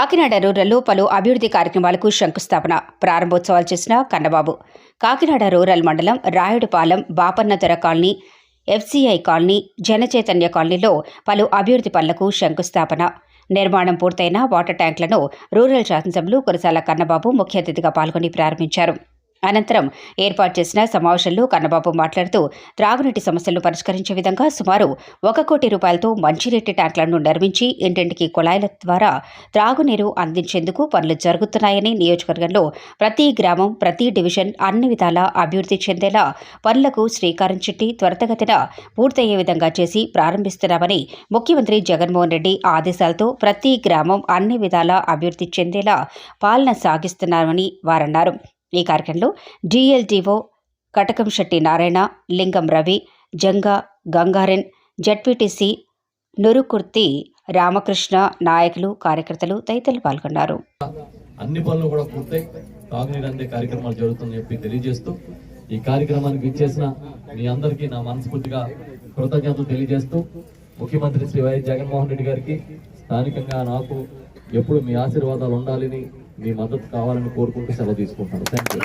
కాకినాడ రూరల్లో పలు అభివృద్ధి కార్యక్రమాలకు శంకుస్థాపన ప్రారంభోత్సవాలు చేసిన కన్నబాబు. కాకినాడ రూరల్ మండలం Rayudupalem Bapannadora colony FCI colony Janachaitanya కాలనీలో పలు అభివృద్ధి పనులకు శంకుస్థాపన. నిర్మాణం పూర్తయిన వాటర్ ట్యాంకులను రూరల్ శాసనసభ్యులు కురసాల కన్నబాబు ముఖ్య అతిథిగా పాల్గొని ప్రారంభించారు. అనంతరం ఏర్పాటు చేసిన సమావేశంలో కన్నబాబు మాట్లాడుతూ త్రాగునీటి సమస్యలను పరిష్కరించే విధంగా సుమారు ఒక కోటి రూపాయలతో మంచినీటి ట్యాంకులను నిర్మించి ఇంటింటికి కుళాయిల ద్వారా త్రాగునీరు అందించేందుకు పనులు జరుగుతున్నాయని నియోజకవర్గంలో ప్రతి గ్రామం ప్రతి డివిజన్ అన్ని విధాలా అభివృద్ధి చెందేలా పనులకు శ్రీకారం చుట్టి త్వరితగతిన పూర్తయ్యే విధంగా చేసి ప్రారంభిస్తున్నామని ముఖ్యమంత్రి జగన్మోహన్ రెడ్డి ఆదేశాలతో ప్రతి గ్రామం అన్ని విధాలా అభివృద్ధి చెందేలా పాలన సాగిస్తున్నామని వారన్నారు. ఈ కార్యక్రమంలో డిఎల్టీఓ కటకం శెట్టి నారాయణ లింగం రవి జంగా గంగారెన్ జడ్పీటీసీ నురుకుర్తి రామకృష్ణ నాయకులు కార్యకర్తలు తదితరులు పాల్గొన్నారు. అన్ని పనులు కూడా పూర్తయి. తాగునీరు అందే కార్యక్రమాలు జరుగుతుందని చెప్పి తెలియజేస్తూ ఈ కార్యక్రమానికి ఇచ్చేసిన మీ అందరికీ నా మనస్ఫూర్తిగా కృతజ్ఞతలు తెలియజేస్తూ ముఖ్యమంత్రి శ్రీ వైఎస్ జగన్మోహన్ రెడ్డి గారికి స్థానికంగా నాకు ఎప్పుడు మీ ఆశీర్వాదాలు ఉండాలని మీ మద్దతు కావాలని కోరుకుంటూ సెలవు తీసుకుంటాను థ్యాంక్ యూ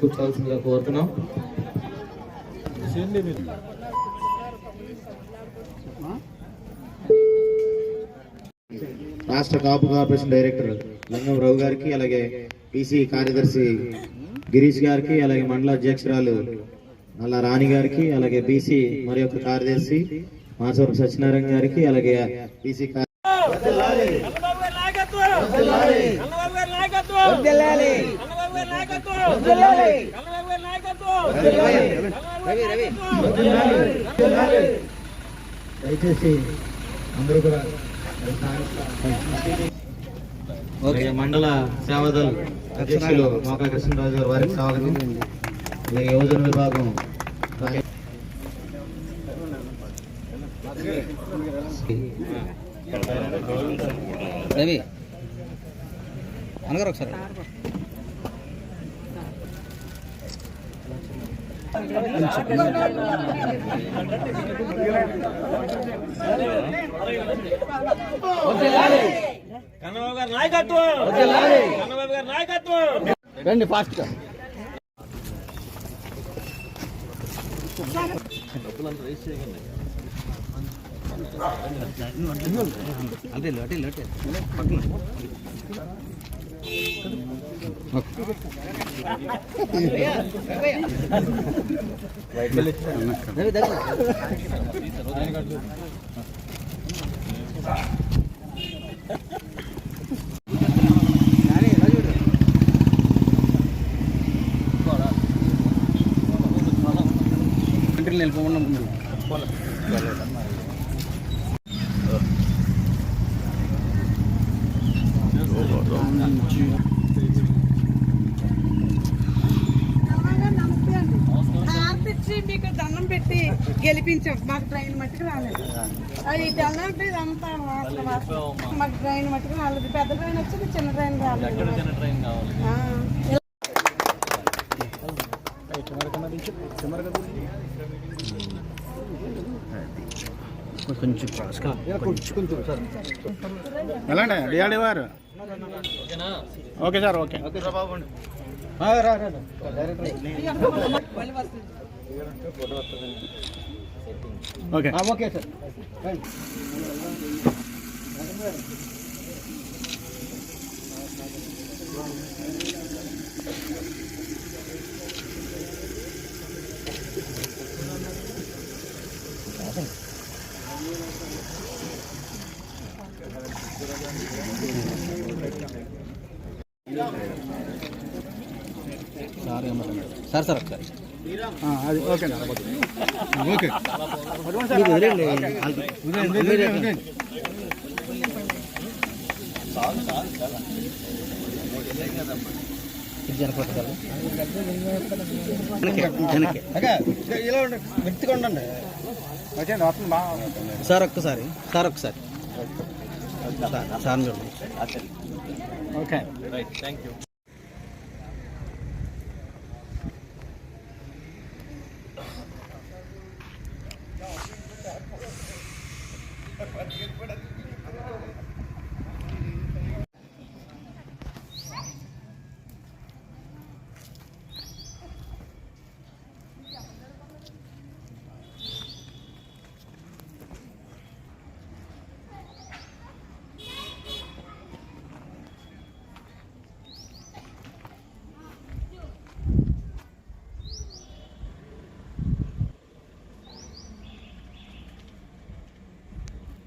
కూర్చోవాల్సిందిగా కోరుతున్నాం రాష్ట్ర కాపు కార్పొరేషన్ డైరెక్టర్ లింగం రావు గారికి అలాగే పిసి కార్యదర్శి గిరీష్ గారికి అలాగే మండల అధ్యక్షురాలు అలా రాణి గారికి అలాగే బీసీ మరి యొక్క కార్యదర్శి మాసవరం సత్యనారాయణ గారికి అలాగే బీసీ దయచేసి అందరూ కూడా మండల సేవాదల్ అధ్యక్షులు మోకా కృష్ణరాజు గారు వారికి స్వాగతం. అలాగే యువజన విభాగం. రవి అనగారు ఒకసారి. చంద్రబాబు నాయకత్వం. చంద్రబాబు గారి నాయకత్వం. రండి ఫాస్ట్గా అంటే అటే అటే పక్కన. దగ్గర నిలిపోకుండా మీకు దండం పెట్టి గెలిపించాం మాకు ట్రైన్ మట్టుకు రాలేదు అది దండం ఇదంతా అంతా మాకు ట్రైన్ మట్టుకు రాలేదు పెద్ద ట్రైన్ వచ్చింది చిన్న ట్రైన్ రాలేదు కొంచెం ఎలాంటి డిఆర్డి వారు? Okay sir okay. Okay okay. Sir sir. ఏమన్నా సార్ సార్ ఒకసారి. ఆ, అది ఓకే ఓకే. సార్. ఇలా ఉండండి. వ్యక్తిగా ఉండండి. ఒక్కసారి సార్ ఒక్కసారి. సార్ సార్ చూడండి ఓకే. Right thank you